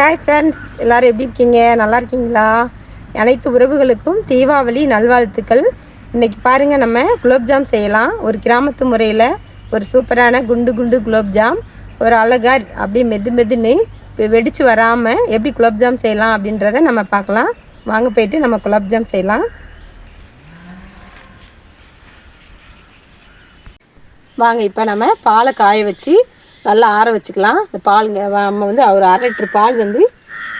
Hi friends எல்லோரும் எப்படி இருக்கீங்க? நல்லா இருக்கீங்களா? அனைத்து உறவுகளுக்கும் தீபாவளி நல்வாழ்த்துக்கள். இன்றைக்கி பாருங்கள் நம்ம குலோப்ஜாம் செய்யலாம். ஒரு கிராமத்து முறையில் ஒரு சூப்பரான குண்டு குண்டு குலோப்ஜாம் ஒரு அழகாக அப்படியே மெது மெதுன்னு வெடித்து வராமல் எப்படி குலோப்ஜாம் செய்யலாம் அப்படின்றத நம்ம பார்க்கலாம். வாங்க போயிட்டு நம்ம குலோப்ஜாம் செய்யலாம். வாங்க இப்போ நம்ம பாலை காய வச்சு நல்லா ஆற வச்சுக்கலாம். இந்த பாலுங்க நம்ம வந்து ஒரு அரை லிட்டர் பால் வந்து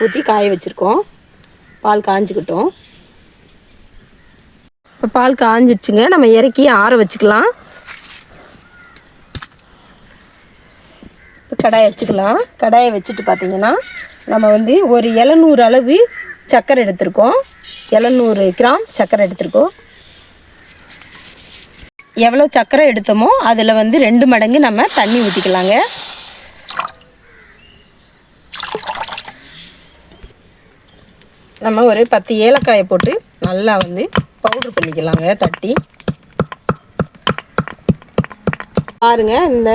ஊற்றி காய வச்சுருக்கோம். பால் காஞ்சிக்கிட்டோம். இப்போ பால் காஞ்சிடுச்சுங்க நம்ம இறக்கி ஆற வச்சுக்கலாம். இப்போ கடாயை வச்சுக்கலாம். கடாயை வச்சுட்டு பார்த்தீங்கன்னா நம்ம வந்து ஒரு எழுநூறு அளவு சர்க்கரை எடுத்திருக்கோம். இளநூறு கிராம் சர்க்கரை எடுத்திருக்கோம். எவ்வளோ சர்க்கரை எடுத்தோமோ அதில் வந்து ரெண்டு மடங்கு நம்ம தண்ணி ஊற்றிக்கலாங்க நம்ம ஒரு பத்து ஏலக்காயை போட்டு நல்லா வந்து பவுட்ரு பண்ணிக்கலாங்க தட்டி. பாருங்க இந்த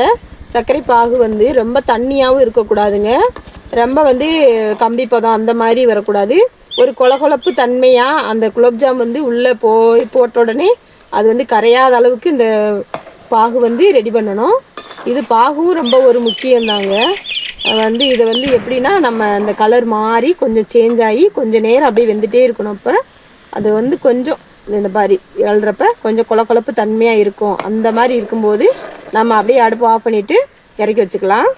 சர்க்கரை பாகு வந்து ரொம்ப தண்ணியாகவும் இருக்கக்கூடாதுங்க. ரொம்ப வந்து கம்பி பதம் அந்த மாதிரி வரக்கூடாது. ஒரு கொலகொலப்பு தன்மையாக அந்த குலோப்ஜாம் வந்து உள்ளே போய் போட்ட உடனே அது வந்து கரையாத அளவுக்கு இந்த பாகு வந்து ரெடி பண்ணணும். இது பாகும் ரொம்ப ஒரு முக்கியம்தாங்க. வந்து இதை வந்து எப்படின்னா நம்ம அந்த கலர் மாறி கொஞ்சம் சேஞ்ச் ஆகி கொஞ்சம் நேரம் அப்படியே வெந்துகிட்டே இருக்கணும். அப்போ அது வந்து கொஞ்சம் இந்த மாதிரி எழுறப்ப கொஞ்சம் கொல கொலப்பு தன்மையாக இருக்கும். அந்த மாதிரி இருக்கும்போது நம்ம அப்படியே அடுப்பு ஆஃப் பண்ணிவிட்டு இறக்கி வச்சுக்கலாம்.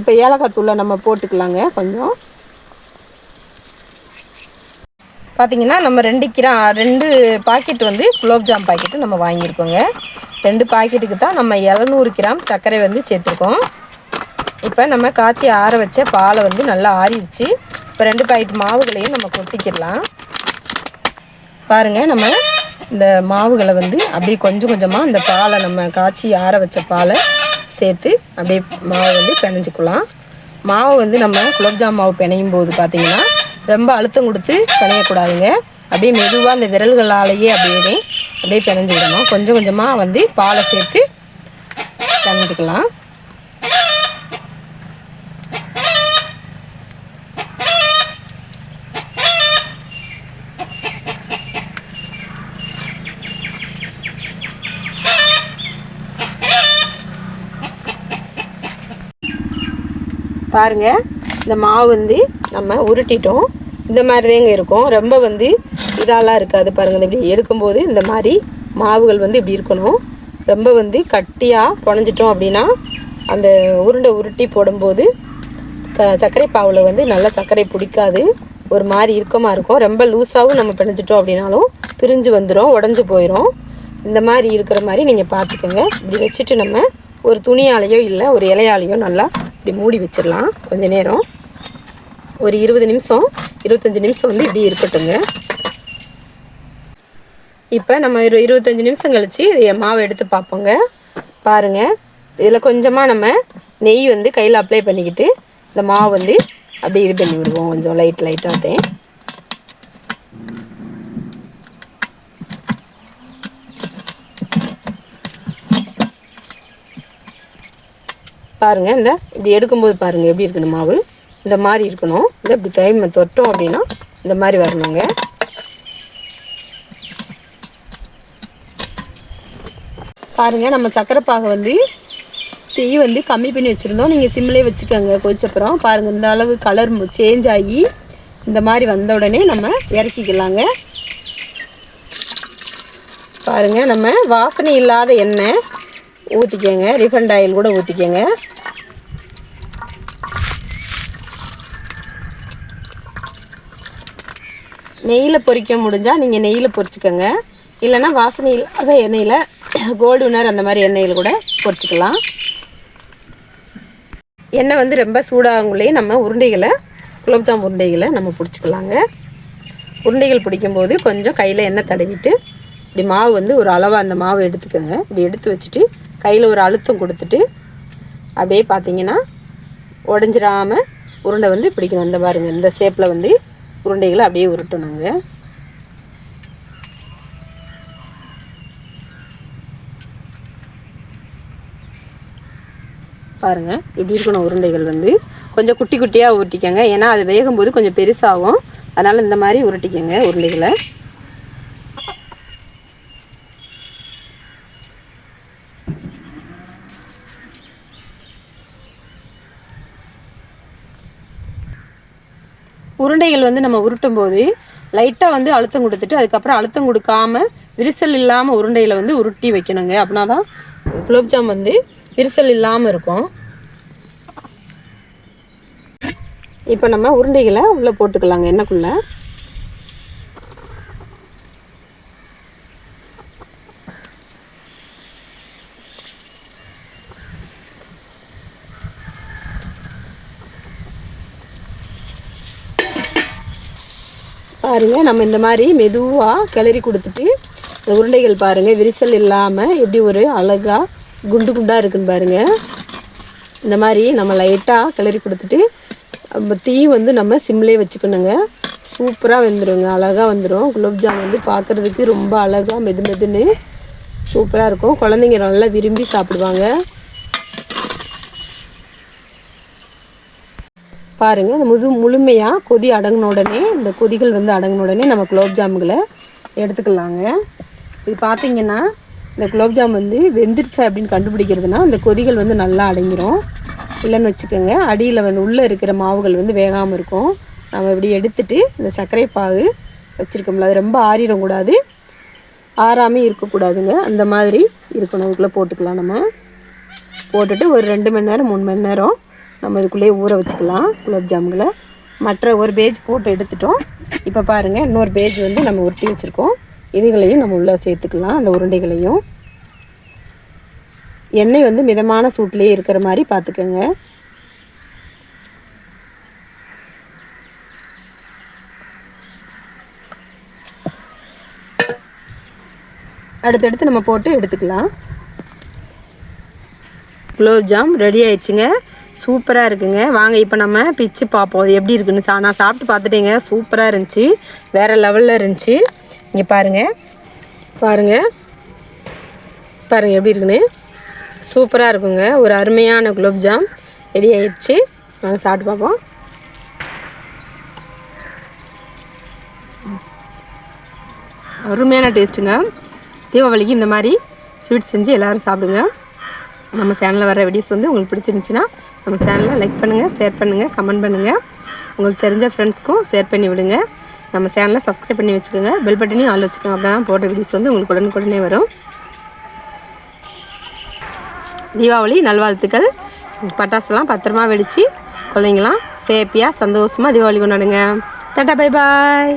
இப்போ ஏலக்காய் தூளை நம்ம போட்டுக்கலாங்க கொஞ்சம். பார்த்தீங்கன்னா நம்ம ரெண்டு கிரா ரெண்டு பாக்கெட் வந்து குலோப்ஜாம் பாக்கெட்டு நம்ம வாங்கியிருக்கோங்க. ரெண்டு பாக்கெட்டுக்கு தான் நம்ம எழுநூறு கிராம் சர்க்கரை வந்து சேர்த்துருக்கோம். இப்போ நம்ம காய்ச்சி ஆற வச்ச பாலை வந்து நல்லா ஆறிடுச்சு. இப்போ ரெண்டு பாக்கெட் மாவுகளையும் நம்ம கொட்டிக்கிடலாம். பாருங்கள் நம்ம இந்த மாவுகளை வந்து அப்படியே கொஞ்சம் கொஞ்சமாக இந்த பாலை நம்ம காய்ச்சி ஆற வச்ச பாலை சேர்த்து அப்படியே மாவை வந்து பிணைஞ்சிக்கலாம். மாவு வந்து நம்ம குலோப்ஜாம் மாவு பிணையும் போது பார்த்தீங்கன்னா ரொம்ப அழுத்தம் கொடுத்து பிணையக்கூடாதுங்க. அப்படியே மெதுவாக அந்த விரல்களாலேயே அப்படியே அப்படியே பிணைஞ்சு விடணும் கொஞ்சம் கொஞ்சமாக வந்து பாலை சேர்த்து பிணைஞ்சிக்கலாம். பாருங்க இந்த மாவு வந்து நம்ம உருட்டிட்டோம். இந்த மாதிரி தாங்க இருக்கும். ரொம்ப வந்து இதாலாம் இருக்காது பாருங்கள் இப்படி எடுக்கும்போது இந்த மாதிரி மாவுகள் வந்து இப்படி இருக்கணும். ரொம்ப வந்து கட்டியாக புனைஞ்சிட்டோம் அப்படின்னா அந்த உருண்டை உருட்டி போடும்போது க சர்க்கரை பாவில் வந்து நல்லா சர்க்கரை பிடிக்காது. ஒரு மாதிரி இறுக்கமாக இருக்கும். ரொம்ப லூஸாகவும் நம்ம பிணைஞ்சிட்டோம் அப்படின்னாலும் பிரிஞ்சு வந்துடும் உடஞ்சி போயிடும் இந்த மாதிரி இருக்கிற மாதிரி நீங்கள் பார்த்துக்கோங்க. இப்படி வச்சுட்டு நம்ம ஒரு துணியாலேயோ இல்லை ஒரு இலையாலேயோ நல்லா இப்படி மூடி வச்சிடலாம். கொஞ்சம் நேரம். ஒரு இருபது நிமிஷம் இருபத்தஞ்சி நிமிஷம் வந்து இப்படி இருக்கட்டுங்க இப்போ நம்ம இரு இருபத்தஞ்சி நிமிஷம் கழித்து மாவை எடுத்து பார்ப்போங்க. பாருங்கள் இதில் கொஞ்சமாக நம்ம நெய் வந்து கையில் அப்ளை பண்ணிக்கிட்டு இந்த மாவு வந்து அப்படியே இது பண்ணி விடுவோம். கொஞ்சம் லைட் லைட்டாக பாருங்க இந்த இப்படி எடுக்கும்போது பாருங்கள் எப்படி இருக்கணும் மாவு? இந்த மாதிரி இருக்கணும். இந்த இப்படி தைமை தொட்டோம் அப்படின்னா இந்த மாதிரி வரணுங்க. பாருங்கள் நம்ம சக்கரை பாகை வந்து தீ வந்து கம்மி பண்ணி வச்சுருந்தோம். நீங்கள் சிம்லேயே வச்சுக்கோங்க கொதிச்சப்புறம் பாருங்கள் இந்த அளவு கலர் சேஞ்ச் ஆகி இந்த மாதிரி வந்த உடனே நம்ம இறக்கிக்கலாங்க. பாருங்கள் நம்ம வாசனை இல்லாத எண்ணெய் ஊற்றிக்கங்க ரிஃபண்ட் ஆயில் கூட ஊற்றிக்கங்க நெய்யில் பொறிக்க முடிஞ்சால் நீங்கள் நெய்யில் பொரிச்சுக்கோங்க. இல்லைன்னா வாசனை இல்லாத எண்ணெயில் கோல்டு வினர் அந்த மாதிரி எண்ணெயில் கூட பொரிச்சுக்கலாம். எண்ணெய் வந்து ரொம்ப சூடாகுள்ளேயே நம்ம உருண்டைகளை குலோப்ஜாம் உருண்டைகளை நம்ம பிடிச்சிக்கலாங்க. உருண்டைகள் பிடிக்கும்போது கொஞ்சம் கையில் எண்ணெய் தடவிட்டு இப்படி மாவு வந்து ஒரு அளவாக அந்த மாவு எடுத்துக்கோங்க. இப்படி எடுத்து வச்சுட்டு கையில் ஒரு அழுத்தம் கொடுத்துட்டு அப்படியே பார்த்தீங்கன்னா உடஞ்சிராம உருண்டை வந்து பிடிக்கணும். இந்த பாருங்கள் இந்த ஷேப்பில் வந்து உருண்டைகளை அப்படியே உருட்டணுங்க. பாருங்கள் இப்படி இருக்கணும் உருண்டைகள் வந்து. கொஞ்சம் குட்டி குட்டியாக உருட்டிக்கோங்க. ஏன்னா அது வேகும்போது கொஞ்சம் பெருசாகும். அதனால் இந்த மாதிரி உருட்டிக்கோங்க உருண்டைகளை. உருண்டைகள் வந்து நம்ம உருட்டும் போது லைட்டாக வந்து அழுத்தம் கொடுத்துட்டு அதுக்கப்புறம் அழுத்தம் கொடுக்காம விரிசல் இல்லாமல் உருண்டையில் வந்து உருட்டி வைக்கணுங்க. அப்படின்னா தான் குலோப்ஜாம் வந்து விரிசல் இல்லாமல் இருக்கும். இப்போ நம்ம உருண்டைகளை உள்ளே போட்டுக்கலாங்க எண்ணெய்க்குள்ளே. பாருங்க. நம்ம இந்த மாதிரி மெதுவாக கிளறி கொடுத்துட்டு இந்த உருண்டைகள் பாருங்கள் விரிசல் இல்லாமல் எப்படி ஒரு அழகாக குண்டு குண்டாக இருக்குன்னு பாருங்க. இந்த மாதிரி நம்ம லைட்டாக கிளறி கொடுத்துட்டு தீ வந்து நம்ம சிம்லேயே வச்சுக்கணுங்க. சூப்பராக வந்துடுங்க அழகாக வந்துடும் குலோப்ஜாம் வந்து பார்க்குறதுக்கு ரொம்ப அழகாக மெது மெதுன்னு சூப்பராக இருக்கும். குழந்தைங்க நல்லா விரும்பி சாப்பிடுவாங்க. பாருங்கள் இந்த முது முழுமையாக கொதி அடங்கின உடனே இந்த கொதிகள் வந்து அடங்கின உடனே நம்ம குலோப் ஜாமுகளை எடுத்துக்கலாங்க. இது பார்த்தீங்கன்னா இந்த குலோப் ஜாம் வந்து வெந்துருச்சா அப்படின்னு கண்டுபிடிக்கிறதுனா இந்த கொதிகள் வந்து நல்லா அடங்கிரும். இல்லைன்னு வச்சுக்கோங்க அடியில் வந்து உள்ளே இருக்கிற மாவுகள் வந்து வேகாமல் இருக்கும். நம்ம இப்படி எடுத்துட்டு இந்த சர்க்கரை பாகு வச்சுருக்கோம்ல அது ரொம்ப ஆறிடக்கூடாது. ஆறாமல் இருக்கக்கூடாதுங்க. அந்த மாதிரி இருக்கணும். அதுக்குள்ளே போட்டுக்கலாம் நம்ம. போட்டுட்டு ஒரு ரெண்டு மணி நேரம் மூணு மணி நேரம் நம்ம இதுக்குள்ளேயே ஊற வச்சுக்கலாம் குலோப் ஜாமுன்களை. மற்ற ஒரு பேஜ் போட்டு எடுத்துட்டோம். இப்போ பாருங்கள் இன்னொரு பேஜ் வந்து நம்ம உருட்டி வச்சுருக்கோம். இதுகளையும் நம்ம உள்ளே சேர்த்துக்கலாம் அந்த உருண்டைகளையும். எண்ணெய் வந்து மிதமான சூட்லேயே இருக்கிற மாதிரி பார்த்துக்கோங்க. அடுத்தடுத்து நம்ம போட்டு எடுத்துக்கலாம். குலோப்ஜாம் ரெடி ஆயிடுச்சுங்க. சூப்பராக இருக்குங்க. வாங்க இப்போ நம்ம பிச்சு பார்ப்போம். அது எப்படி இருக்குன்னு சா நான் சாப்பிட்டு பார்த்துட்டேங்க. சூப்பராக இருந்துச்சு. வேறு லெவலில் இருந்துச்சு. இங்கே பாருங்கள் பாருங்கள் பாருங்கள் எப்படி இருக்குன்னு. சூப்பராக இருக்குங்க. ஒரு அருமையான குலோப்ஜாம் ரெடி ஆயிடுச்சு நாங்கள் சாப்பிட்டு பார்ப்போம். அருமையான டேஸ்ட்டுங்க. தீபாவளிக்கு இந்த மாதிரி ஸ்வீட் செஞ்சு எல்லோரும் சாப்பிடுங்க. நம்ம சேனலில் வர வீடியோஸ் வந்து உங்களுக்கு பிடிச்சிருந்துச்சின்னா நம்ம சேனலை லைக் பண்ணுங்கள் ஷேர் பண்ணுங்கள் கமெண்ட் பண்ணுங்கள் உங்களுக்கு தெரிஞ்ச ஃப்ரெண்ட்ஸ்க்கும் ஷேர் பண்ணி விடுங்க. நம்ம சேனலை சப்ஸ்கிரைப் பண்ணி வச்சுக்கோங்க. பெல் பட்டனையும் ஆள் வச்சுக்கோங்க. அப்படி தான் போட்ட வீடியோஸ் வந்து உங்களுக்கு உடனுக்குடனே வரும். தீபாவளி நல்வாழ்த்துக்கள். பட்டாசுலாம் பத்திரமா வெடித்து குழந்தைங்களாம் ஹேப்பியாக சந்தோஷமாக தீபாவளி கொண்டாடுங்க. Tata bye bye